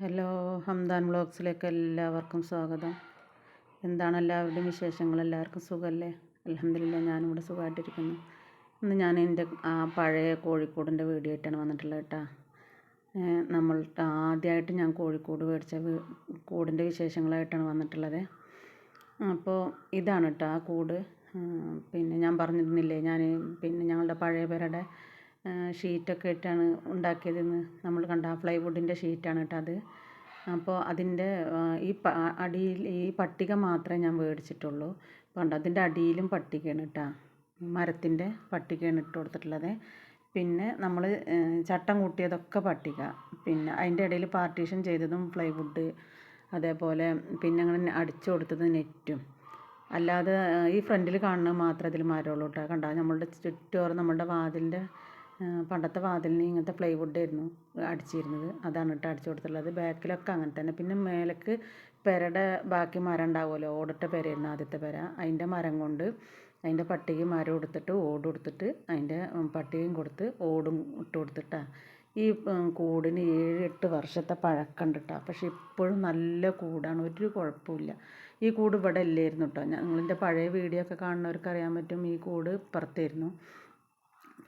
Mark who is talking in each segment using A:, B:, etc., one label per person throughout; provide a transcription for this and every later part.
A: Hello Hamdan വ്ളോഗ്സിലേക്ക് എല്ലാവർക്കും സ്വാഗതം. എന്താണ് എല്ലാവരുടെയും വിശേഷങ്ങൾ? എല്ലാവർക്കും സുഖമല്ലേ? അലഹമില്ല ഞാനിവിടെ സുഖമായിട്ടിരിക്കുന്നു. ഇന്ന് ഞാൻ എന്റെ ആ പഴയ കോഴിക്കോടിന്റെ വീഡിയോ ആയിട്ടാണ് വന്നിട്ടുള്ളത് കേട്ടോ. നമ്മൾ ആദ്യമായിട്ട് ഞാൻ കോഴിക്കോട് മേടിച്ച കൂടിന്റെ വിശേഷങ്ങളായിട്ടാണ് വന്നിട്ടുള്ളത്. അപ്പോൾ ഇതാണ് കേട്ടോ ആ കൂട്. പിന്നെ ഞാൻ പറഞ്ഞിരുന്നില്ലേ ഞാൻ പിന്നെ ഞങ്ങളുടെ പഴയ പേരുടെ ഷീറ്റൊക്കെ ഇട്ടാണ് ഉണ്ടാക്കിയതെന്ന് നമ്മൾ കണ്ട ആ പ്ലൈവുഡിന്റെ ഷീറ്റാണ് കേട്ടോ അത്. അപ്പോൾ അതിന്റെ ഈ അടിയിൽ ഈ പട്ടിക മാത്രമേ ഞാൻ മേടിച്ചിട്ടുള്ളൂ. കണ്ടോ അതിന്റെ അടിയിലും പട്ടികയാണ് കേട്ടോ. മരത്തിന്റെ പട്ടികയാണ് ഇട്ട് കൊടുത്തിട്ടുള്ളത്. പിന്നെ നമ്മൾ ചട്ടം കൂട്ടിയതൊക്കെ പട്ടിക. പിന്നെ അതിന്റെ ഇടയിൽ പാർട്ടീഷൻ ചെയ്തതും പ്ലൈവുഡ് അതേപോലെ പിന്നെ അങ്ങനെ അടിച്ചു കൊടുത്തത് നെറ്റും. അല്ലാതെ ഈ ഫ്രണ്ടിൽ കാണുന്നത് മാത്രമേ ഇതിൽ മരമുള്ളൂ കേട്ടോ. കണ്ടോ നമ്മളുടെ ചുറ്റോറ് നമ്മളുടെ വാതിലിന്റെ പണ്ടത്തെ വാതിലിന് ഇങ്ങനത്തെ പ്ലൈവുഡ് ആയിരുന്നു അടിച്ചിരുന്നത്. അതാണ് കേട്ടോ അടിച്ചു കൊടുത്തിട്ടുള്ളത്. ബാക്കിലൊക്കെ അങ്ങനെ തന്നെ. പിന്നെ മേലേക്ക് പെരയുടെ ബാക്കി മരം ഉണ്ടാവുമല്ലോ? ഓടിട്ട പെരയായിരുന്നു ആദ്യത്തെ പെര. അതിന്റെ മരം കൊണ്ട് അതിന്റെ പട്ടികയും മരം എടുത്തിട്ട് ഓട് കൊടുത്തിട്ട് അതിന്റെ പട്ടികയും കൊടുത്ത് ഓടും ഇട്ട് കൊടുത്തിട്ടാണ് ഈ കൂടിന് ഏഴ് എട്ട് വർഷത്തെ പഴക്കമുണ്ട് കേട്ടോ പക്ഷെ ഇപ്പോഴും നല്ല കൂടാണ്. ഒരു കുഴപ്പമില്ല ഈ കൂട് ഇവിടെ ഇല്ലായിരുന്നു കേട്ടോ ഞങ്ങളിന്റെ പഴയ വീഡിയോ ഒക്കെ കാണുന്നവർക്ക് അറിയാൻ പറ്റും ഈ കൂട് ഇപ്പുറത്തായിരുന്നു.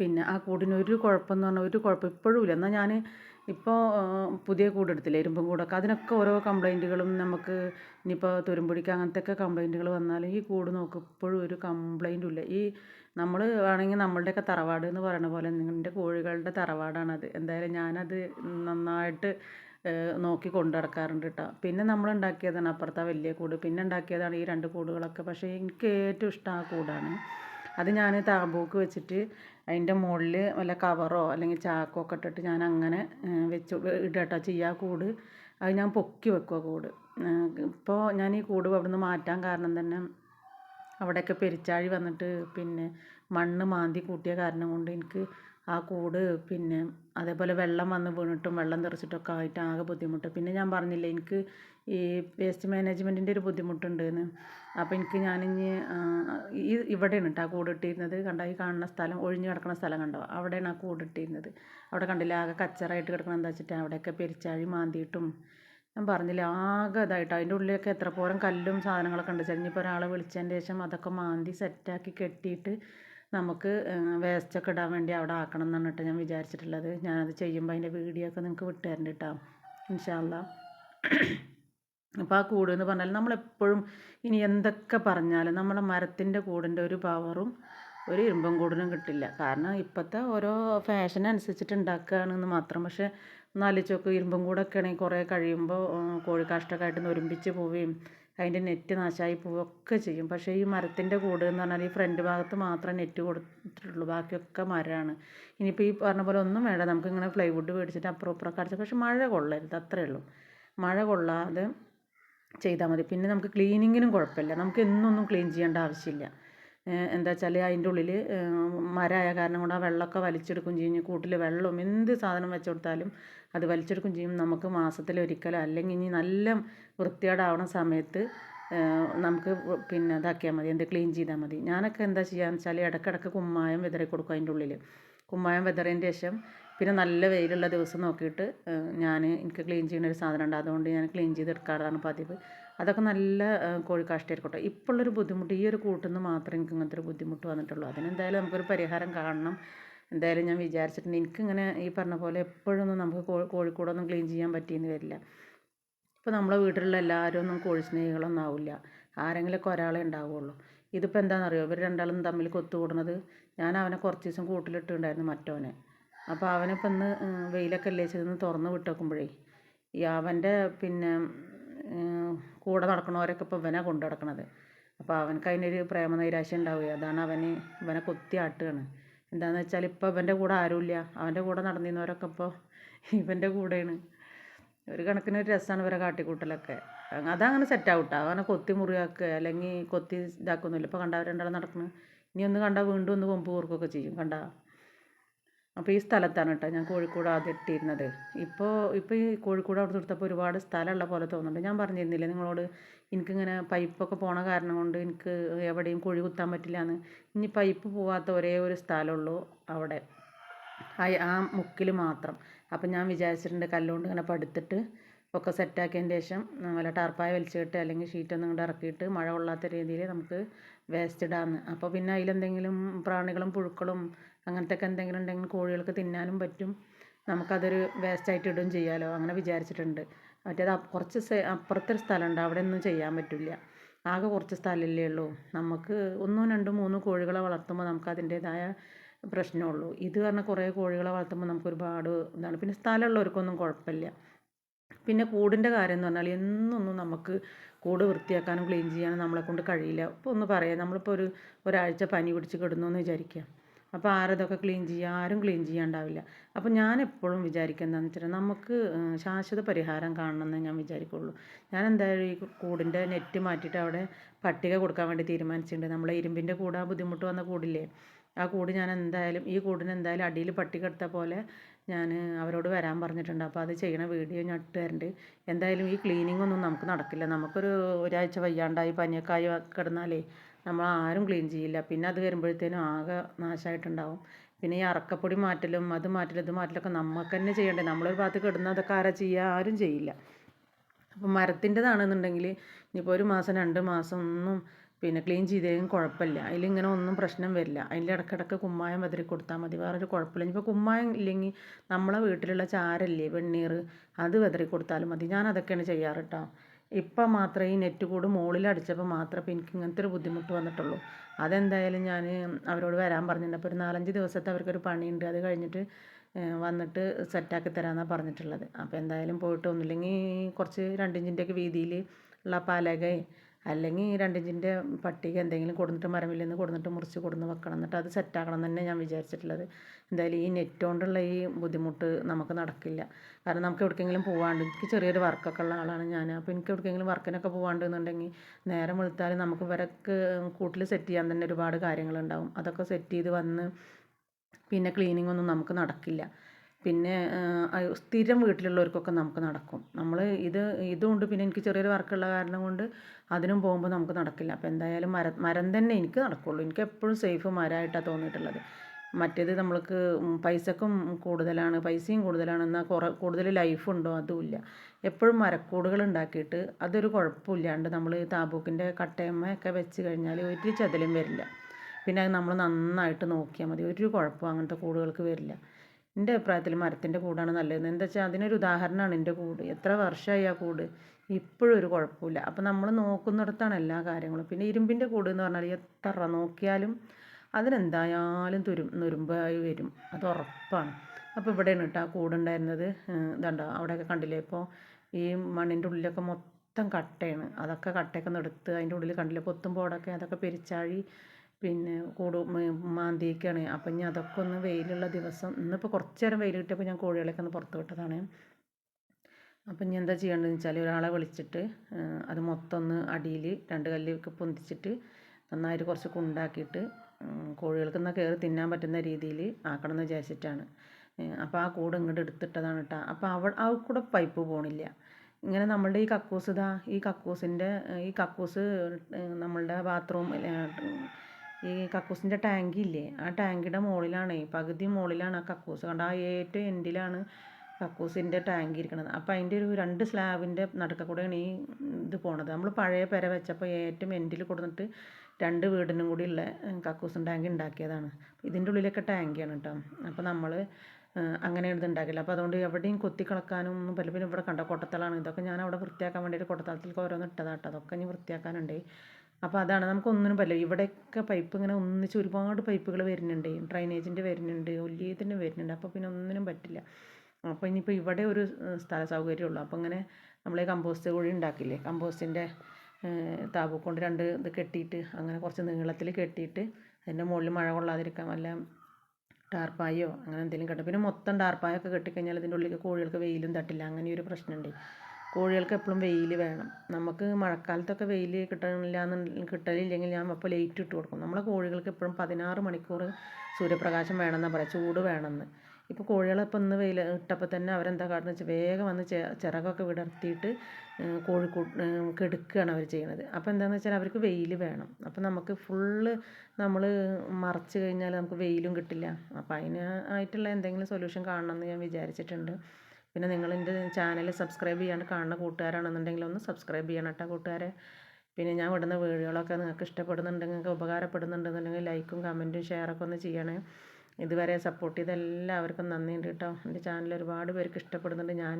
A: പിന്നെ ആ കൂടിന് ഒരു കുഴപ്പമെന്ന് പറഞ്ഞാൽ ഒരു കുഴപ്പം ഇപ്പോഴും ഇല്ല. എന്നാൽ ഞാൻ ഇപ്പോൾ പുതിയ കൂടെടുത്തില്ലേ ഇരുമ്പും കൂടൊക്കെ. അതിനൊക്കെ ഓരോ കംപ്ലൈന്റുകളും നമുക്ക് ഇനിയിപ്പോൾ തുരുമ്പൊടിക്ക് അങ്ങനത്തെ കംപ്ലൈന്റുകൾ വന്നാൽ ഈ കൂട് നോക്ക് ഇപ്പോഴും ഒരു കംപ്ലൈന്റും ഇല്ല. ഈ നമ്മൾ ആണെങ്കിൽ നമ്മളുടെയൊക്കെ തറവാട് എന്ന് പറയുന്ന പോലെ നിങ്ങളുടെ കോഴികളുടെ തറവാടാണത് എന്തായാലും ഞാനത് നന്നായിട്ട് നോക്കി കൊണ്ടു നടക്കാറുണ്ട് കേട്ടോ. പിന്നെ നമ്മൾ ഉണ്ടാക്കിയതാണ് അപ്പുറത്തെ വലിയ കൂട്. പിന്നെ ഉണ്ടാക്കിയതാണ് ഈ രണ്ട് കൂടുകളൊക്കെ. പക്ഷേ എനിക്ക് ഏറ്റവും ഇഷ്ടം ആ കൂടാണ്. അത് ഞാൻ താമ്പൂക്ക് വെച്ചിട്ട് അതിന്റെ മുകളിൽ വല്ല കവറോ അല്ലെങ്കിൽ ചാക്കോ ഒക്കെ ഇട്ടിട്ട് ഞാൻ അങ്ങനെ വെച്ച് ഇടട്ടോ. ചെയ്യുക കൂട്. അത് ഞാൻ പൊക്കി വെക്കുക കൂട്. ഇപ്പോൾ ഞാൻ ഈ കൂട് അവിടുന്ന് മാറ്റാൻ കാരണം തന്നെ അവിടെയൊക്കെ പെരിച്ചാഴി വന്നിട്ട് പിന്നെ മണ്ണ് മാന്തി കൂട്ടിയ കാരണം കൊണ്ട് എനിക്ക് ആ കൂട് പിന്നെ അതേപോലെ വെള്ളം വന്ന് വീണിട്ടും വെള്ളം തെറിച്ചിട്ടൊക്കെ ആയിട്ട് ആകെ ബുദ്ധിമുട്ട്. പിന്നെ ഞാൻ പറഞ്ഞില്ലേ എനിക്ക് ഈ വേസ്റ്റ് മാനേജ്മെന്റിന്റെ ഒരു ബുദ്ധിമുട്ടുണ്ട് എന്ന് അപ്പോൾ എനിക്ക് ഞാനിനി ഈ ഇവിടെയാണ് കേട്ടോ ആ കൂടിട്ടിരുന്നത്. കണ്ടോ ഈ കാണുന്ന സ്ഥലം ഒഴിഞ്ഞു കിടക്കുന്ന സ്ഥലം കണ്ടോ? അവിടെയാണ് ആ കൂടിട്ടിരുന്നത്. അവിടെ കണ്ടില്ല ആകെ കച്ചറായിട്ട് കിടക്കണം എന്താ വെച്ചിട്ട്? അവിടെയൊക്കെ പെരിച്ചാഴി മാന്തിയിട്ടും. ഞാൻ പറഞ്ഞില്ല ആകെ ഇതായിട്ട്. അതിന്റെ ഉള്ളിലൊക്കെ എത്ര പോരം കല്ലും സാധനങ്ങളൊക്കെ ഉണ്ട്. ചെറിഞ്ഞിപ്പോൾ ഒരാളെ വിളിച്ചതിന്റെ ശേഷം അതൊക്കെ മാന്തി സെറ്റാക്കി കെട്ടിയിട്ട് നമുക്ക് വേസ്റ്റൊക്കെ ഇടാൻ വേണ്ടി അവിടെ ആക്കണം എന്നാണ് കേട്ടോ ഞാൻ വിചാരിച്ചിട്ടുള്ളത്. ഞാനത് ചെയ്യുമ്പോൾ അതിന്റെ വീഡിയോ ഒക്കെ നിങ്ങൾക്ക് വിട്ടു കേട്ടോ ഇൻഷാല്ല അപ്പോൾ ആ കൂട് എന്ന് പറഞ്ഞാൽ നമ്മളെപ്പോഴും ഇനി എന്തൊക്കെ പറഞ്ഞാലും നമ്മളെ മരത്തിന്റെ കൂടിന്റെ ഒരു പവറും ഒരു ഇരുമ്പം കൂടിനും കിട്ടില്ല. കാരണം ഇപ്പോഴത്തെ ഓരോ ഫാഷൻ അനുസരിച്ചിട്ട് ഉണ്ടാക്കുകയാണെന്ന് മാത്രം. പക്ഷേ നോക്ക് ഇരുമ്പും കൂടൊക്കെ ആണെങ്കിൽ കുറേ കഴിയുമ്പോൾ കോഴിക്കാഷ്ടമൊക്കെ ആയിട്ട് ഒരുമിച്ച് പോവുകയും അതിന്റെ നെറ്റ് നാശമായി പോവുകയൊക്കെ ചെയ്യും. പക്ഷേ ഈ മരത്തിന്റെ കൂട് എന്ന് പറഞ്ഞാൽ ഈ ഫ്രണ്ട് ഭാഗത്ത് മാത്രമേ നെറ്റ് കൊടുത്തിട്ടുള്ളൂ. ബാക്കിയൊക്കെ മരമാണ്. ഇനിയിപ്പോൾ ഈ പറഞ്ഞ പോലെ ഒന്നും വേണ്ട. നമുക്ക് ഇങ്ങനെ പ്ലൈവുഡ് മേടിച്ചിട്ട് അപ്പുറം ഇപ്പുറമൊക്കെ അടിച്ചാൽ പക്ഷേ മഴ കൊള്ളരുത്. അത്രയേ ഉള്ളൂ. മഴ കൊള്ളാതെ ചെയ്താൽ മതി. പിന്നെ നമുക്ക് ക്ലീനിങ്ങിനും കുഴപ്പമില്ല. നമുക്ക് എന്നൊന്നും ക്ലീൻ ചെയ്യേണ്ട ആവശ്യമില്ല. എന്താ വെച്ചാൽ അതിന്റെ ഉള്ളിൽ മരമായ കാരണം കൊണ്ട് ആ വെള്ളമൊക്കെ വലിച്ചെടുക്കും ചെയ്യും. കൂട്ടിൽ വെള്ളവും എന്ത് സാധനം വെച്ച് കൊടുത്താലും അത് വലിച്ചെടുക്കും ചെയ്യും. നമുക്ക് മാസത്തിലൊരിക്കലോ അല്ലെങ്കിൽ ഇനി നല്ല വൃത്തികേടാവണ സമയത്ത് നമുക്ക് പിന്നെ ഇതാക്കിയാൽ മതി. എന്ത് ക്ലീൻ ചെയ്താൽ മതി. ഞാനൊക്കെ എന്താ ചെയ്യാന്ന് വെച്ചാൽ ഇടയ്ക്കിടയ്ക്ക് കുമ്മായം വിതറി കൊടുക്കും അതിന്റെ ഉള്ളിൽ കുമ്മായം വിതറിയതിന്റെ ശേഷം പിന്നെ നല്ല വെയിലുള്ള ദിവസം നോക്കിയിട്ട് ഞാൻ എനിക്ക് ക്ലീൻ ചെയ്യുന്ന ഒരു സാധനം ഉണ്ട്. അതുകൊണ്ട് ഞാൻ ക്ലീൻ ചെയ്തെടുക്കാറാണ് പതിവ്. അതൊക്കെ നല്ല കോഴിക്കാഷ്ടായിരിക്കട്ടെ ഇപ്പോഴുള്ളൊരു ബുദ്ധിമുട്ട് ഈ ഒരു കൂട്ടിൽ നിന്ന് മാത്രമേ എനിക്ക് ഇങ്ങനത്തെ ഒരു ബുദ്ധിമുട്ട് വന്നിട്ടുള്ളൂ. അതിനെന്തായാലും നമുക്കൊരു പരിഹാരം കാണണം. എന്തായാലും ഞാൻ വിചാരിച്ചിട്ടുണ്ട്. എനിക്കിങ്ങനെ ഈ പറഞ്ഞ പോലെ എപ്പോഴൊന്നും നമുക്ക് കോഴിക്കൂടൊന്നും ക്ലീൻ ചെയ്യാൻ പറ്റിയെന്ന് വരില്ല. ഇപ്പോൾ നമ്മളെ വീട്ടിലുള്ള എല്ലാവരും ഒന്നും കോഴി സ്നേഹികളൊന്നും ആവില്ല. ആരെങ്കിലുമൊക്കെ ഒരാളെ ഉണ്ടാവുള്ളൂ. ഇതിപ്പോൾ എന്താണെന്നറിയോ ഇവർ രണ്ടാളും തമ്മിൽ കൊത്തുകൂടുന്നത് ഞാൻ അവനെ കുറച്ച് ദിവസം കൂട്ടിലിട്ടുണ്ടായിരുന്നു മറ്റവനെ. അപ്പോൾ അവനിപ്പോൾ ഇന്ന് വെയിലൊക്കെ അല്ലേ ചെന്ന് തുറന്ന് വിട്ടേക്കുമ്പോഴേ ഈ അവന്റെ പിന്നെ കൂടെ നടക്കണവരൊക്കെ ഇപ്പോൾ ഇവനെ കൊണ്ടു നടക്കണത്. അപ്പോൾ അവനക്ക് അതിനൊരു പ്രേമനൈരാശ്യം ഉണ്ടാവുക അതാണ് അവന് ഇവനെ കൊത്തി ആട്ടുകയാണ്. എന്താണെന്ന് വെച്ചാൽ ഇപ്പോൾ ഇവന്റെ കൂടെ ആരുമില്ല. അവന്റെ കൂടെ നടന്നിരുന്നവരൊക്കെ ഇപ്പോൾ ഇവന്റെ കൂടെയാണ്. ഒരു കണക്കിന് ഒരു രസമാണ് ഇവരെ കാട്ടിക്കൂട്ടലൊക്കെ. അതങ്ങനെ സെറ്റ് കേട്ടോ അവനെ കൊത്തി മുറിയാക്കുക അല്ലെങ്കിൽ കൊത്തി ഇതാക്കൊന്നുമില്ല. ഇപ്പോൾ കണ്ടാൽ രണ്ടാളും നടക്കുന്നു ഇനി ഒന്ന് കണ്ടാൽ വീണ്ടും ഒന്ന് കൊമ്പ് കൂർക്കുകയൊക്കെ ചെയ്യും. കണ്ടാ? അപ്പോൾ ഈ സ്ഥലത്താണ് കേട്ടോ ഞാൻ കോഴിക്കോട് ആദ്യം ഇട്ടിരുന്നത് ഇപ്പോൾ ഇപ്പോൾ ഈ കോഴിക്കോട് അവിടെ നിർത്തപ്പോൾ ഒരുപാട് സ്ഥലമുള്ള പോലെ തോന്നുന്നുണ്ട്. ഞാൻ പറഞ്ഞിരുന്നില്ലേ നിങ്ങളോട്? എനിക്കിങ്ങനെ പൈപ്പൊക്കെ പോണ കാരണം കൊണ്ട് എനിക്ക് എവിടെയും കുഴി കുത്താൻ പറ്റില്ല എന്ന് ഇനി പൈപ്പ് പോവാത്ത ഒരേ ഒരു സ്ഥലമുള്ളൂ അവിടെ. ആ ആ മുക്കിൽ മാത്രം. അപ്പം ഞാൻ വിചാരിച്ചിട്ടുണ്ട് കല്ലുകൊണ്ട് ഇങ്ങനെ പടുത്തിട്ട് ഒക്കെ സെറ്റാക്കിയതിന് ശേഷം വല്ല ടാർപ്പായ വലിച്ചു കെട്ടുക അല്ലെങ്കിൽ ഷീറ്റൊന്നും ഇങ്ങോട്ട് ഇറക്കിയിട്ട് മഴ കൊള്ളാത്ത രീതിയിൽ നമുക്ക് വേസ്റ്റ് ഇടാമെന്ന് അപ്പോൾ പിന്നെ അതിലെന്തെങ്കിലും പ്രാണികളും പുഴുക്കളും അങ്ങനത്തെ ഒക്കെ എന്തെങ്കിലും ഉണ്ടെങ്കിൽ കോഴികൾക്ക് തിന്നാനും പറ്റും. നമുക്കതൊരു വേസ്റ്റായിട്ട് ഇടുകയും ചെയ്യാമല്ലോ അങ്ങനെ വിചാരിച്ചിട്ടുണ്ട്. മറ്റേത് കുറച്ച് അപ്പുറത്തൊരു സ്ഥലമുണ്ട്. അവിടെ ഒന്നും ചെയ്യാൻ പറ്റില്ല. ആകെ കുറച്ച് സ്ഥലമല്ലേ ഉള്ളൂ. നമുക്ക് ഒന്നോ രണ്ടോ മൂന്നോ കോഴികളെ വളർത്തുമ്പോൾ നമുക്ക് അതിന്റേതായ പ്രശ്നമുള്ളൂ ഇത് പറഞ്ഞാൽ കുറേ കോഴികളെ വളർത്തുമ്പോൾ നമുക്ക് ഒരുപാട് ഇതാണ്. പിന്നെ സ്ഥലമുള്ളവർക്കൊന്നും കുഴപ്പമില്ല. പിന്നെ കൂടിന്റെ കാര്യം എന്ന് പറഞ്ഞാൽ എന്നൊന്നും നമുക്ക് കൂട് വൃത്തിയാക്കാനും ക്ലീൻ ചെയ്യാനും നമ്മളെ കൊണ്ട് കഴിയില്ല. ഇപ്പോൾ ഒന്ന് പറയാം. നമ്മളിപ്പോൾ ഒരു ഒരാഴ്ച പനി പിടിച്ച് കിടന്നു എന്ന് വിചാരിക്കുക. അപ്പോൾ ആരതൊക്കെ ക്ലീൻ ചെയ്യുക ആരും ക്ലീൻ ചെയ്യാണ്ടാവില്ല. അപ്പോൾ ഞാൻ എപ്പോഴും വിചാരിക്കുന്നതെന്ന് വെച്ചാൽ നമുക്ക് ശാശ്വത പരിഹാരം കാണണമെന്ന് ഞാൻ വിചാരിക്കുള്ളൂ. ഞാൻ എന്തായാലും ഈ കൂടിന്റെ നെറ്റ് മാറ്റിയിട്ട് അവിടെ പട്ടിക കൊടുക്കാൻ വേണ്ടി തീരുമാനിച്ചിട്ടുണ്ട്. നമ്മളെ ഇരുമ്പിന്റെ കൂടാ ബുദ്ധിമുട്ട് വന്ന കൂടില്ലേ ആ കൂട് ഞാൻ എന്തായാലും ഈ കൂടിന് എന്തായാലും അടിയിൽ പട്ടിക എടുത്ത പോലെ ഞാൻ അവരോട് വരാൻ പറഞ്ഞിട്ടുണ്ട്. അപ്പോൾ അത് ചെയ്യണ വീഡിയോ ഞാൻ ഇട്ട് എന്തായാലും ഈ ക്ലീനിങ് ഒന്നും നമുക്ക് നടക്കില്ല. നമുക്കൊരു ഒരാഴ്ച വയ്യാണ്ടായി പനിയൊക്കെ ആയി കിടന്നാലേ നമ്മൾ ആരും ക്ലീൻ ചെയ്യില്ല. പിന്നെ അത് വരുമ്പോഴത്തേനും ആകെ നാശമായിട്ടുണ്ടാവും പിന്നെ ഈ അറക്കപ്പൊടി മാറ്റലും അത് മാറ്റലും ഇത് മാറ്റലൊക്കെ നമുക്ക് തന്നെ ചെയ്യണ്ടേ. നമ്മളൊരു ഭാഗത്ത് കിടന്നാൽ അതൊക്കെ ആരാ ചെയ്യുക ആരും ചെയ്യില്ല. അപ്പം മരത്തിന്റെതാണെന്നുണ്ടെങ്കിൽ ഇനിയിപ്പോൾ ഒരു മാസം രണ്ട് മാസം ഒന്നും പിന്നെ ക്ലീൻ ചെയ്തേക്കും കുഴപ്പമില്ല. അതിലിങ്ങനെ ഒന്നും പ്രശ്നം വരില്ല. അതിന്റെ ഇടയ്ക്കിടയ്ക്ക് കുമ്മായം വെതിരി കൊടുത്താൽ മതി. വേറൊരു കുഴപ്പമില്ല. ഇനിയിപ്പോൾ കുമ്മായം ഇല്ലെങ്കിൽ നമ്മളെ വീട്ടിലുള്ള ചാരല്ലേ വെണ്ണീർ അത് വെതിരി കൊടുത്താലും മതി. ഞാൻ അതൊക്കെയാണ് ചെയ്യാറ് കേട്ടോ ഇപ്പം മാത്രമേ ഈ നെറ്റ് കൂട് മുകളിൽ അടിച്ചപ്പോൾ മാത്രമേ ഇപ്പം എനിക്ക് ഇങ്ങനത്തെ ഒരു ബുദ്ധിമുട്ട് വന്നിട്ടുള്ളൂ. അതെന്തായാലും ഞാൻ അവരോട് വരാൻ പറഞ്ഞിട്ടുണ്ട്. അപ്പോൾ ഒരു നാലഞ്ച് ദിവസത്തെ അവർക്കൊരു പണിയുണ്ട്. അത് കഴിഞ്ഞിട്ട് വന്നിട്ട് സെറ്റാക്കി തരാമെന്നാണ് പറഞ്ഞിട്ടുള്ളത്. അപ്പോൾ എന്തായാലും പോയിട്ട് ഒന്നുമില്ലെങ്കിൽ കുറച്ച് രണ്ടിഞ്ചിന്റെയൊക്കെ വീതിയിൽ ഉള്ള പലകയും അല്ലെങ്കിൽ ഈ രണ്ടിഞ്ചിന്റെ പട്ടിക എന്തെങ്കിലും കൊടുന്നിട്ട് മരമില്ലെന്ന് നിന്ന് കൊടുത്തിട്ട് മുറിച്ച് കൊടുന്ന് വെക്കണം എന്നിട്ട് അത് സെറ്റാക്കണം എന്ന് തന്നെ ഞാൻ വിചാരിച്ചിട്ടുള്ളത്. എന്തായാലും ഈ നെറ്റ് കൊണ്ടുള്ള ഈ ബുദ്ധിമുട്ട് നമുക്ക് നടക്കില്ല. കാരണം നമുക്ക് എവിടേക്കെങ്കിലും പോകാണ്ട് എനിക്ക് ചെറിയൊരു വർക്കൊക്കെ ഉള്ള ആളാണ് ഞാൻ. അപ്പോൾ എനിക്ക് എവിടേക്കെങ്കിലും വർക്കിനൊക്കെ പോകാണ്ടെന്നുണ്ടെങ്കിൽ നേരം വെളുത്താൽ നമുക്ക് ഇവരൊക്കെ കൂട്ടിൽ സെറ്റ് ചെയ്യാൻ തന്നെ ഒരുപാട് കാര്യങ്ങളുണ്ടാവും. അതൊക്കെ സെറ്റ് ചെയ്ത് വന്ന് പിന്നെ ക്ലീനിങ് ഒന്നും നമുക്ക് നടക്കില്ല. പിന്നെ സ്ഥിരം വീട്ടിലുള്ളവർക്കൊക്കെ നമുക്ക് നടക്കും. നമ്മൾ ഇത് ഇതുകൊണ്ട് പിന്നെ എനിക്ക് ചെറിയൊരു വർക്കുള്ള കാരണം കൊണ്ട് അതിനും പോകുമ്പോൾ നമുക്ക് നടക്കില്ല. അപ്പോൾ എന്തായാലും മരം മരം തന്നെ എനിക്ക് നടക്കുള്ളൂ. എനിക്ക് എപ്പോഴും സേഫ് മരമായിട്ടാണ് തോന്നിയിട്ടുള്ളത്. മറ്റേത് നമ്മൾക്ക് പൈസക്കും കൂടുതലാണ്. പൈസയും കൂടുതലാണ്. എന്നാൽ കുറേ കൂടുതൽ ലൈഫ് ഉണ്ടോ? അതുമില്ല. എപ്പോഴും മരക്കൂടുകൾ ഉണ്ടാക്കിയിട്ട് അതൊരു കുഴപ്പമില്ലാണ്ട് നമ്മൾ താബൂക്കിന്റെ കട്ടയമ്മയൊക്കെ വെച്ച് കഴിഞ്ഞാൽ ഒരു ചതിലും വരില്ല. പിന്നെ അത് നമ്മൾ നന്നായിട്ട് നോക്കിയാൽ മതി. ഒരു കുഴപ്പവും അങ്ങനത്തെ കൂടുകൾക്ക് വരില്ല. എന്റെ അഭിപ്രായത്തിൽ മരത്തിന്റെ കൂടാണ് നല്ലത് എന്താ വെച്ചാൽ അതിനൊരു ഉദാഹരണമാണ് എന്റെ കൂട്. എത്ര വർഷമായി ആ കൂട്? ഇപ്പോഴും ഒരു കുഴപ്പമില്ല. അപ്പോൾ നമ്മൾ നോക്കുന്നിടത്താണ് എല്ലാ കാര്യങ്ങളും. പിന്നെ ഇരുമ്പിന്റെ കൂട് എന്ന് പറഞ്ഞാൽ എത്ര നോക്കിയാലും അതിനെന്തായാലും തുരും നുരുമ്പായി വരും. അത് ഉറപ്പാണ്. അപ്പോൾ ഇവിടെയാണ് കേട്ടോ ആ കൂടുണ്ടായിരുന്നത്. ഇതുണ്ടോ അവിടെയൊക്കെ കണ്ടില്ലേ? ഇപ്പോൾ ഈ മണ്ണിന്റെ ഉള്ളിലൊക്കെ മൊത്തം കട്ടയാണ്. അതൊക്കെ കട്ടയൊക്കെ എടുത്ത് അതിന്റെ ഉള്ളിൽ കണ്ടില്ലേ? പൊത്തും പോടൊക്കെ അതൊക്കെ പെരിച്ചാഴി പിന്നെ കൂട് മാന്തിയേക്കാണ്. അപ്പം ഇനി അതൊക്കെ ഒന്ന് വെയിലുള്ള ദിവസം ഇന്നിപ്പോൾ കുറച്ച് നേരം വെയിൽ കിട്ടിയപ്പോൾ ഞാൻ കോഴികളെയൊക്കെ ഒന്ന് പുറത്ത് വിട്ടതാണ്. അപ്പം ഇനി എന്താ ചെയ്യേണ്ടതെന്ന് വെച്ചാൽ ഒരാളെ വിളിച്ചിട്ട് അത് മൊത്തം ഒന്ന് അടിയിൽ രണ്ട് കല്ലൊക്കെ പൊന്തിച്ചിട്ട് നന്നായിട്ട് കുറച്ച് കുണ്ടാക്കിയിട്ട് കോഴികൾക്ക് എന്നാൽ കയറി തിന്നാൻ പറ്റുന്ന രീതിയിൽ ആക്കണം എന്ന് വിചാരിച്ചിട്ടാണ് അപ്പോൾ ആ കൂട് ഇങ്ങോട്ട് എടുത്തിട്ടതാണ് കേട്ടോ അപ്പോൾ അവ ആ കൂടെ പൈപ്പ് പോണില്ല. ഇങ്ങനെ നമ്മളുടെ ഈ കക്കൂസ് ഇതാ ഈ കക്കൂസിന്റെ ഈ കക്കൂസ് നമ്മളുടെ ബാത്റൂം ഈ കക്കൂസിന്റെ ടാങ്ക് ഇല്ലേ? ആ ടാങ്കിയുടെ മുകളിലാണ് പകുതി മുകളിലാണ് ആ കക്കൂസ്. കണ്ട ആ ഏറ്റവും എൻഡിലാണ് കക്കൂസിന്റെ ടാങ്ക് ഇരിക്കുന്നത് അപ്പോൾ അതിന്റെ ഒരു രണ്ട് സ്ലാബിന്റെ നടുക്ക കൂടെയാണ് ഈ ഇത് പോണത്. നമ്മൾ പഴയ പെര വെച്ചപ്പോൾ ഏറ്റവും എൻഡിൽ കൊടുത്തിട്ട് രണ്ട് വീടിനും കൂടി ഉള്ള കക്കൂസും ടാങ്ക് ഉണ്ടാക്കിയതാണ് ഇതിന്റെ ഉള്ളിലൊക്കെ ടാങ്കിയാണ് കേട്ടോ അപ്പോൾ നമ്മൾ അങ്ങനെയാണ് ഇത് ഉണ്ടാക്കില്ല അപ്പോൾ അതുകൊണ്ട് എവിടെയും കൊത്തി കളക്കാനും ഒന്നും പറ്റില്ല പിന്നെ ഇവിടെ കണ്ടോ കൊട്ടത്തളാണ്. ഇതൊക്കെ ഞാൻ അവിടെ വൃത്തിയാക്കാൻ വേണ്ടിയിട്ട് കൊട്ടത്തളത്തിലേക്ക് ഓരോന്ന് ഇട്ടതാട്ടോ. അതൊക്കെ ഇനി വൃത്തിയാക്കാനുണ്ട്. അപ്പോൾ അതാണ് നമുക്കൊന്നിനും പറ്റില്ല. ഇവിടെയൊക്കെ പൈപ്പ് ഇങ്ങനെ ഒന്നിച്ച് ഒരുപാട് പൈപ്പുകൾ വരുന്നുണ്ട്. ഡ്രൈനേജിന്റെ വരുന്നുണ്ട് ഒല്ലിയത്തിന്റെ വരുന്നുണ്ട്. അപ്പോൾ പിന്നെ ഒന്നിനും പറ്റില്ല. അപ്പോൾ ഇനിയിപ്പോൾ ഇവിടെ ഒരു സ്ഥല സൗകര്യമുള്ളൂ അപ്പോൾ ഇങ്ങനെ നമ്മൾ കമ്പോസ്റ്റ് കുഴി ഉണ്ടാക്കില്ലേ? കമ്പോസ്റ്റിന്റെ താപ കൊണ്ട് രണ്ട് ഇത് കെട്ടിയിട്ട് അങ്ങനെ കുറച്ച് നീളത്തിൽ കെട്ടിയിട്ട് അതിന്റെ മുകളിൽ മഴ കൊള്ളാതിരിക്കാൻ വല്ല ടാർപ്പായോ അങ്ങനെ എന്തെങ്കിലും കെട്ടും. പിന്നെ മൊത്തം ടാർപ്പായൊക്കെ കെട്ടിക്കഴിഞ്ഞാൽ ഇതിന്റെ ഉള്ളിൽ കോഴികൾക്ക് വെയിലും തട്ടില്ല. അങ്ങനെ ഒരു പ്രശ്നമുണ്ട്. കോഴികൾക്ക് എപ്പോഴും വെയിൽ വേണം. നമുക്ക് മഴക്കാലത്തൊക്കെ വെയിൽ കിട്ടണില്ല കിട്ടലില്ലെങ്കിൽ ഞാൻ അപ്പോൾ ലൈറ്റ് ഇട്ട് കൊടുക്കും. നമ്മളെ കോഴികൾക്ക് എപ്പോഴും പതിനാറ് മണിക്കൂർ സൂര്യപ്രകാശം വേണമെന്നാണ് പറയുക ചൂട് വേണമെന്ന്. ഇപ്പോൾ കോഴികളെ ഇപ്പം ഇന്ന് വെയിൽ ഇട്ടപ്പോൾ തന്നെ അവരെന്താ കാട്ടുന്നത് വെച്ചാൽ വേഗം വന്ന് ചിറകൊക്കെ വിടർത്തിയിട്ട് കോഴിക്കൂ കെടുക്കുകയാണ് അവർ ചെയ്യുന്നത് അപ്പോൾ എന്താണെന്ന് വെച്ചാൽ അവർക്ക് വെയിൽ വേണം. അപ്പോൾ നമുക്ക് ഫുള്ള് നമ്മൾ മറച്ച് കഴിഞ്ഞാൽ നമുക്ക് വെയിലും കിട്ടില്ല. അപ്പോൾ അതിന് ആയിട്ടുള്ള എന്തെങ്കിലും സൊല്യൂഷൻ കാണണം ഞാൻ വിചാരിച്ചിട്ടുണ്ട്. പിന്നെ നിങ്ങൾ എന്റെ ചാനൽ സബ്സ്ക്രൈബ് ചെയ്യാണ്ട് കാണുന്ന കൂട്ടുകാരാണെന്നുണ്ടെങ്കിൽ ഒന്ന് സബ്സ്ക്രൈബ് ചെയ്യണം കേട്ടോ കൂട്ടുകാരെ. പിന്നെ ഞാൻ വിടുന്ന വീഡിയോകളൊക്കെ നിങ്ങൾക്ക് ഇഷ്ടപ്പെടുന്നുണ്ടെങ്കിൽ നിങ്ങൾക്ക് ഉപകാരപ്പെടുന്നുണ്ടെന്നുണ്ടെങ്കിൽ ലൈക്കും കമന്റും ഷെയറൊക്കെ ഒന്ന് ചെയ്യണേ. ഇതുവരെ സപ്പോർട്ട് ചെയ്ത എല്ലാവർക്കും നന്ദിയുണ്ട് കേട്ടോ. എന്റെ ചാനൽ ഒരുപാട് പേർക്ക് ഇഷ്ടപ്പെടുന്നുണ്ട്. ഞാൻ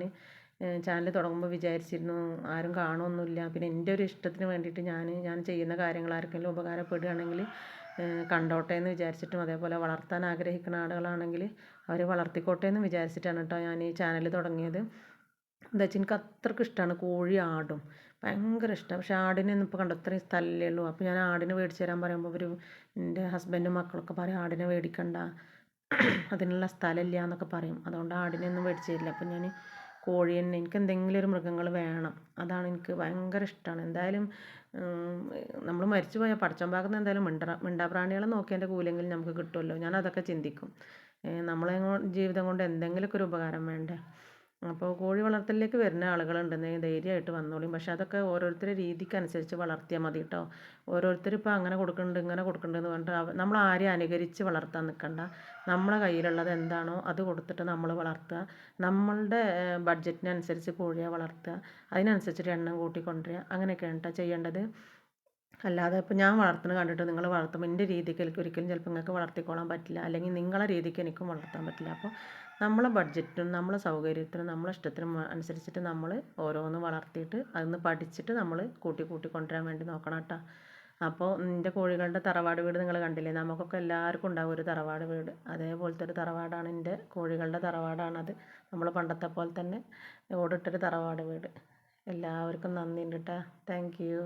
A: ചാനൽ തുടങ്ങുമ്പോൾ വിചാരിച്ചിരുന്നു ആരും കാണുമൊന്നുമില്ല പിന്നെ എന്റെ ഒരു ഇഷ്ടത്തിന് വേണ്ടിയിട്ട് ഞാൻ ഞാൻ ചെയ്യുന്ന കാര്യങ്ങൾ ആർക്കെങ്കിലും ഉപകാരപ്പെടുകയാണെങ്കിൽ കണ്ടോട്ടെ എന്ന് വിചാരിച്ചിട്ടും അതേപോലെ വളർത്താൻ ആഗ്രഹിക്കുന്ന ആളുകളാണെങ്കിൽ അവർ വളർത്തിക്കോട്ടെ എന്ന് വിചാരിച്ചിട്ടാണ് കേട്ടോ ഞാൻ ഈ ചാനൽ തുടങ്ങിയത്. എന്താ വെച്ചാൽ എനിക്ക് അത്രയ്ക്ക് ഇഷ്ടമാണ് കോഴി ആടും. ഭയങ്കര ഇഷ്ടം. പക്ഷെ ആടിനൊന്നും ഇപ്പോൾ കണ്ടോ? ഇത്രയും സ്ഥലമേ ഉള്ളൂ. അപ്പോൾ ഞാൻ ആടിനെ മേടിച്ച് തരാൻ പറയുമ്പോൾ ഒരു എന്റെ ഹസ്ബൻഡും മക്കളൊക്കെ പറയും ആടിനെ മേടിക്കണ്ട. അതിനുള്ള സ്ഥലമില്ല എന്നൊക്കെ പറയും. അതുകൊണ്ട് ആടിനെയൊന്നും മേടിച്ച് തരില്ല. അപ്പം ഞാൻ കോഴി തന്നെ എനിക്ക് എന്തെങ്കിലും ഒരു മൃഗങ്ങൾ വേണം. അതാണ് എനിക്ക് ഭയങ്കര ഇഷ്ടമാണ് എന്തായാലും നമ്മൾ മരിച്ചു പോയാൽ പടച്ചോൻ ഭാഗത്ത് എന്തായാലും മിണ്ട മിണ്ടാപ്രാണികളെ നോക്കിയതിന്റെ കൂലെങ്കിലും നമുക്ക് കിട്ടുമല്ലോ ഞാൻ അതൊക്കെ ചിന്തിക്കും. നമ്മളെ ജീവിതം കൊണ്ട് എന്തെങ്കിലുമൊക്കെ ഒരു ഉപകാരം വേണ്ടേ? അപ്പോൾ കോഴി വളർത്തലിലേക്ക് വരുന്ന ആളുകളുണ്ടെന്നേ ധൈര്യമായിട്ട് വന്നോളിയും. പക്ഷേ അതൊക്കെ ഓരോരുത്തരുടെ രീതിക്ക് അനുസരിച്ച് വളർത്തിയാൽ മതി കേട്ടോ ഓരോരുത്തർ ഇപ്പോൾ അങ്ങനെ കൊടുക്കുന്നുണ്ട് ഇങ്ങനെ കൊടുക്കുന്നുണ്ട് എന്ന് പറഞ്ഞിട്ട് നമ്മൾ ആരെയും അനുകരിച്ച് വളർത്താൻ നിൽക്കണ്ട നമ്മളെ കയ്യിലുള്ളത് എന്താണോ അത് കൊടുത്തിട്ട് നമ്മൾ വളർത്തുക. നമ്മളുടെ ബഡ്ജറ്റിനനുസരിച്ച് കോഴിയെ വളർത്തുക. അതിനനുസരിച്ചിട്ട് എണ്ണം കൂട്ടിക്കൊണ്ടുവരിക അങ്ങനെയൊക്കെയാണ് കേട്ടോ ചെയ്യേണ്ടത്. അല്ലാതെ ഇപ്പോൾ ഞാൻ വളർത്തുന്നത് കണ്ടിട്ട് നിങ്ങൾ വളർത്തുമ്പോൾ എന്റെ രീതിക്ക് എനിക്ക് ഒരിക്കലും ചിലപ്പോൾ നിങ്ങൾക്ക് വളർത്തിക്കോളാൻ പറ്റില്ല. അല്ലെങ്കിൽ നിങ്ങളെ രീതിക്ക് എനിക്കും വളർത്താൻ പറ്റില്ല. അപ്പോൾ നമ്മളെ ബഡ്ജറ്റിനും നമ്മളെ സൗകര്യത്തിനും നമ്മളെ ഇഷ്ടത്തിനും അനുസരിച്ചിട്ട് നമ്മൾ ഓരോന്ന് വളർത്തിയിട്ട് അതൊന്ന് പഠിച്ചിട്ട് നമ്മൾ കൂട്ടി കൂട്ടി കൊണ്ടുവരാൻ വേണ്ടി നോക്കണം കേട്ടോ. അപ്പോൾ നിന്റെ കോഴികളുടെ തറവാട് വീട് നിങ്ങൾ കണ്ടില്ലേ? നമുക്കൊക്കെ എല്ലാവർക്കും ഉണ്ടാവും ഒരു തറവാട് വീട്. അതേപോലത്തെ ഒരു തറവാടാണ് എന്റെ കോഴികളുടെ തറവാടാണത്. നമ്മൾ പണ്ടത്തെ പോലെ തന്നെ ഓടിട്ടൊരു തറവാട് വീട്. എല്ലാവർക്കും നന്ദിയുണ്ട് കേട്ടോ. Thank you